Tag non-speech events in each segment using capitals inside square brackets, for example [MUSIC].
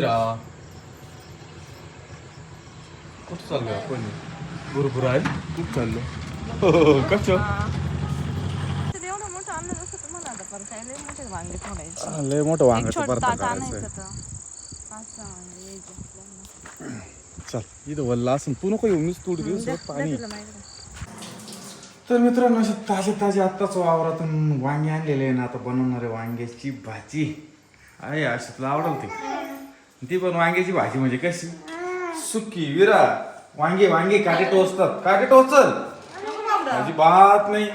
रा कुठं चाललोय आपण बरोबर आहे कुठं चाललो कसं तर एवढं मोठं आणलं नसतं तुम्हाला आता परत काय लय मोठे वांगे फोडायचे लय मोठं एक वांग छोटं ताट आणायचं तर पाच सहा वांगे यायचे आपल्याला. चल इथं वल्ला असं तू नको येऊ मीच तोडी द्या- द्या पाणी तिला. तर मित्रांनो असे ताजे ताजे आत्ताच वावरातून वांगे आणलेले आहे ना आता बनवणारे वांग्याची भाजी आहे अशी तुला आवडेल ती ती पण वांग्याची भाजी म्हणजे कशी? सुकी विरा वांगे वांगे काटे टोचतात. काटे टोचल. अजिबात नाही.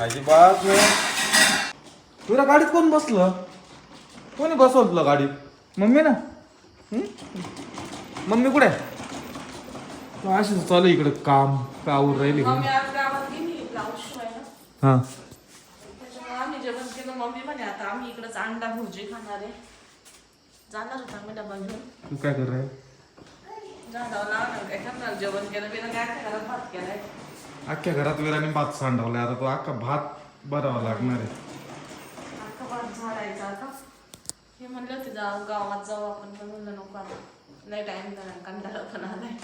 अजिबात नाही. विरा गाडीत कोण बसलं? कोणी बसवलं तुला गाडीत? मम्मी ना? मम्मी कुठे? अशीच चालू इकडे काम कावर राहिली हा. आम्ही जेवण केलं. मम्मी म्हणे आता आम्ही इकडंच अंडा भुर्जी खाणार आहे. जाणार होता डबा घेऊन. तू काय कर काय करणार जेवण केलं. काय घरात भात केलाय? अख्ख्या घरात विराने भात सांडवलाय. आता तो अख्खा भात भरावा लागणार आहे. भात झाडायचा आता. हे म्हणलं होते जा गावात जाऊ आपण. पण म्हणलं नको आता. नाही टाइम झाला. कंटाळा पण आलाय.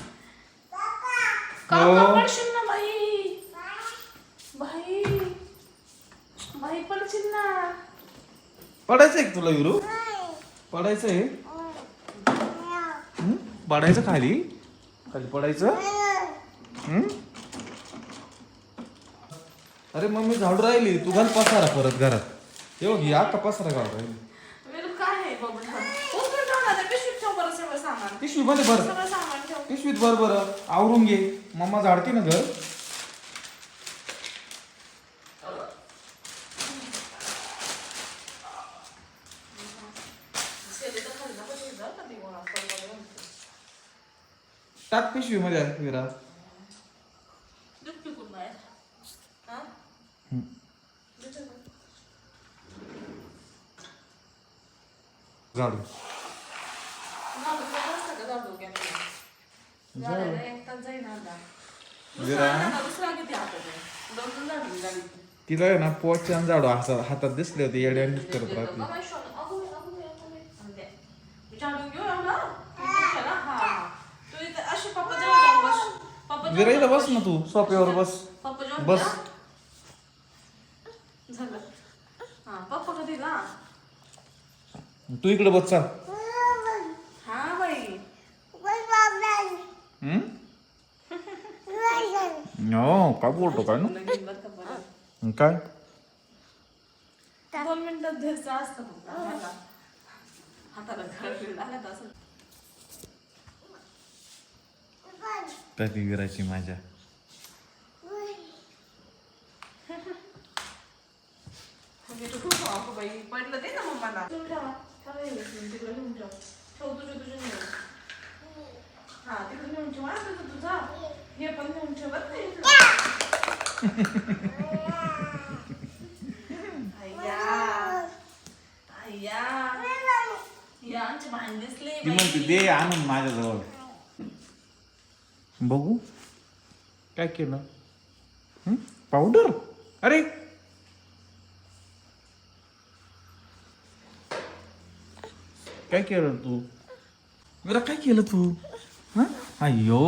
काका पडशील ना बाई? बाई. बाई पडशील ना. पडायचंय का तुला विरू? पडायचंय हं? पडायचं खाली? खाली पडायचं? हं? अरे मम्मी झाडू राहिली तू घाल पसारा परत घरात. येऊ घे अख्खा पसारा घाल राहिली. आहे पिशवी मध्ये भर. पिशवीत भर बरं. आवरून घे. मम्मा झाडते ना घर शेती तर खाली नको ठेवू जा, कधी गोळा करून. टाक पिशवी मध्ये विरा दूध पिकून बाहेर हा? हं. दूध पिकून. झाडू झाडू केलं असतं का झाडू केलं? झाडाला एक तास जाईन आता. विरा. दुसरा आणा, दुसरा किती हातात आहे? दोन दोन झाडू गाडीत. तिला आहे ना पोचच्या झाडू हातात हातात दिसले होते येड्याने करत. राहते बाबा, शोध. अगो, अगो, अगो, अगो. दे. मी झाडून घेऊ एवढा? तू इथे ना? हा, हा. तू इथे अशी पप्पा जवळ जाऊन बस. पप्पा विरा जवळ इथं बस ना तू सोप्यावर बस. पप्पा बस. झालं. हा पप्पा कधी तू इकडे बस चाल. हा बाई. हम्म? हो काय बोलतो काय ना? लगीन बरं का बरं. काय? दोन मिनिटात द्यायचं असतं फक्त आम्हाला. हाताला घाल लागत असं काय ती विराची माझ्या पडलं ते ना मम्माला? ती म्हणते दे आणून माझ्याजवळ. बघू. काय केलं? पावडर? अरे! काय केलं तू? विरा काय केलं तू? हं? अय्यो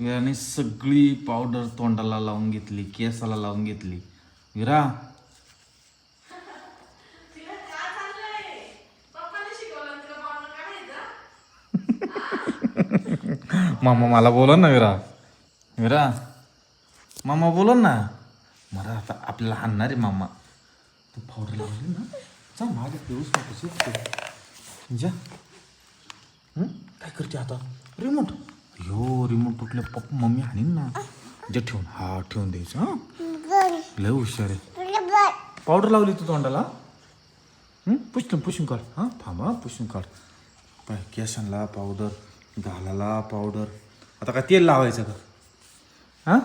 विराने सगळी पावडर तोंडाला लावून घेतली केसाला लावून घेतली. विरा तिला काय चाललंय पप्पाने शिकवलं तिला पावडर काढायचं मामा मला बोला ना विरा. विरा मामा बोला ना. मला आता आपल्याला आणणार आहे मामा. तू पावडर लावली ना. जा माझ्या पिऊस नको जा. काय करते आता? रिमोट यो रिमोट तुटले. पप्पा मम्मी आणीन ना. जे ठेवून. हा ठेवून द्यायचं हां. लय हुशार आहे. पावडर लावली तू तोंडाला? हं? पुसून पुसून काढ. हां थांबा पुसून काढ. पाय केसांना पावडर गालाला पावडर आता काय तेल लावायचं का? हां?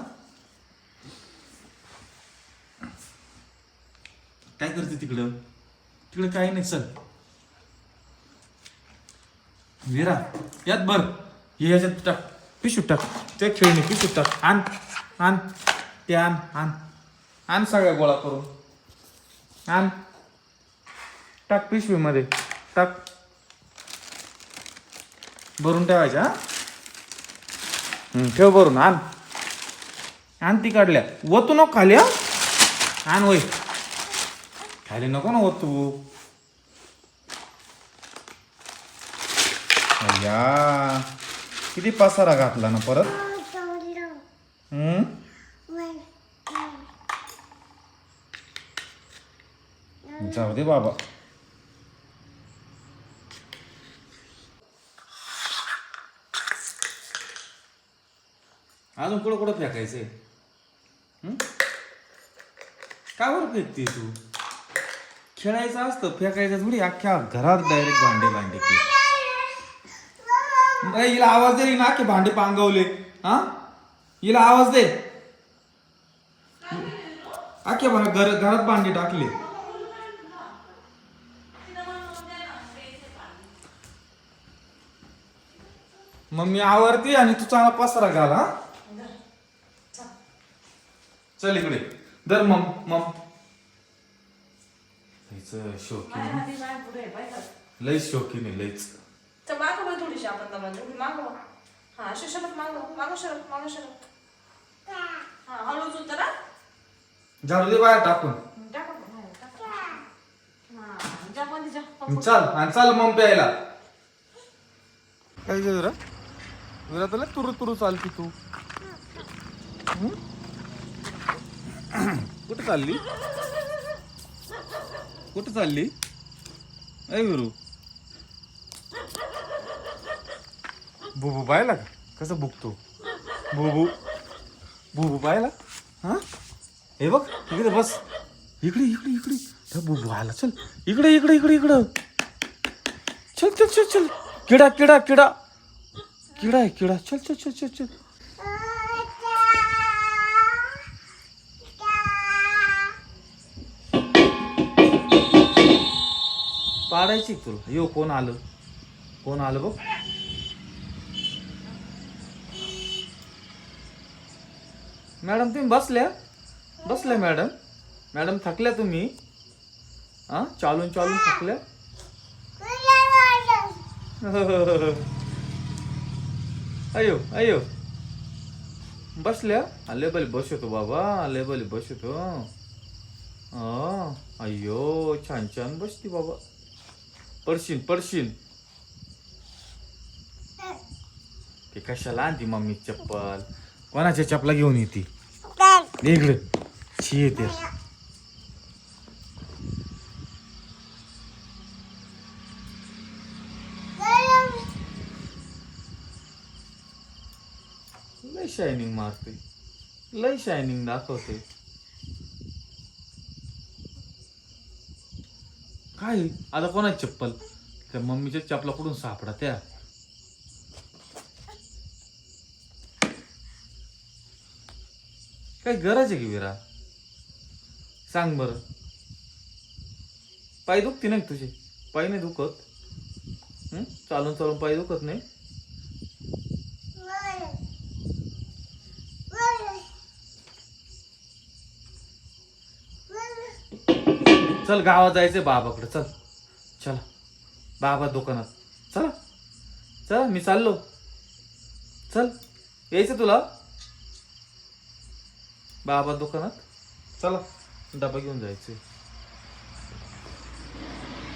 काय करते तिकडं? तिकडं काही नाही चल. विरा यात बर हे याच्यात टाक. पिशूत टाक. ते खेळणी पिशूत टाक. आण आण. ते आण आण. आण सगळ्या गोळा करून. आण. टाक पिशवीमध्ये. टाक. भरून ठेवायच्या ठेव भरून आण. आण ती काढल्या. वतू नको खाली आण वय खाली नको ना वतू या किती पसारा घातला ना परत? हम्म? जाऊ दे बाबा. अजून कुठं कुठं फेकायचंय? का बरं फेकते तू? खेळायचं असतं फेकायचं थोडी म्हणजे अख्ख्या घरात डायरेक्ट भांडे भांडे अरे, हिला आवाज दे ना की भांडे पांगवले. हा? हिला आवाज दे. अख्ख्या भा- घर घरात भांडे टाकले. मग मी आवरते आणि तू चांगला पसरा घाल हा? चल इकडे दर मम मम लईच शौकीन माझ्या हाती माझ्या पुढे आहे, पाहिलं? लई शौकीन आहे लईच तर मागं बघ थोडीशी आपण दमाने. उभी मागं बघ. हा अशी शरत मागं मागं शरत मागं शरत हा हळूच उतरा झाडू दे बाहेर टाकून टाका बघ, हा, टाका. हा, जा मध्ये जा. चल आणि चल मग प्यायला काय जरा जरा तुला तुरु तुरु चालती तू हं? कुठं चालली? कुठं चालली? ऐ गुरु. बुबू पाहिला का? कसं बुकतो? बुबू. बुबू पाहिला? हा? हे बघ इकडे बस. इकडे इकडे इकडे. त्या बुबू आला चल. इकडे इकडे इकडे इकडं. चल चल चल चल. किडा किडा किडा. किडा आहे किडा. चल चल चल चल चल. पाडायची तुला. यो कोण आलं? कोण आलं बघ? मॅडम तुम्ही बसल्या? बसल्या मॅडम. मॅडम थकल्या तुम्ही? हा चालून चालून थकल्या? [LAUGHS] अयो अयो. बसल्या? आले बली बसतो बाबा. आले बली बसतो हा अय्यो छान छान बसती बाबा. पडशील पडशील ते कशाला आणती मम्मी चप्पल? कोणाच्या चपला घेऊन येते? इकडे. शी येते लय शायनिंग मारते. लय शायनिंग दाखवते. काय? आता कोणाची चप्पल? त्या मम्मीच्या चपला कुठून सापडा त्या? काय गरज आहे की विरा? सांग बर. पाय दुखते नाही का तुझे? पाय नाही दुखत. हं? चालून चालून पाय दुखत नाही. चल गावात जायचं बाबाकडे चल. चला. बाबा दुकानात. चला. चल मी चाललो. चल. यायचं तुला? बाबा दुकानात? चला. डबा घेऊन जायचं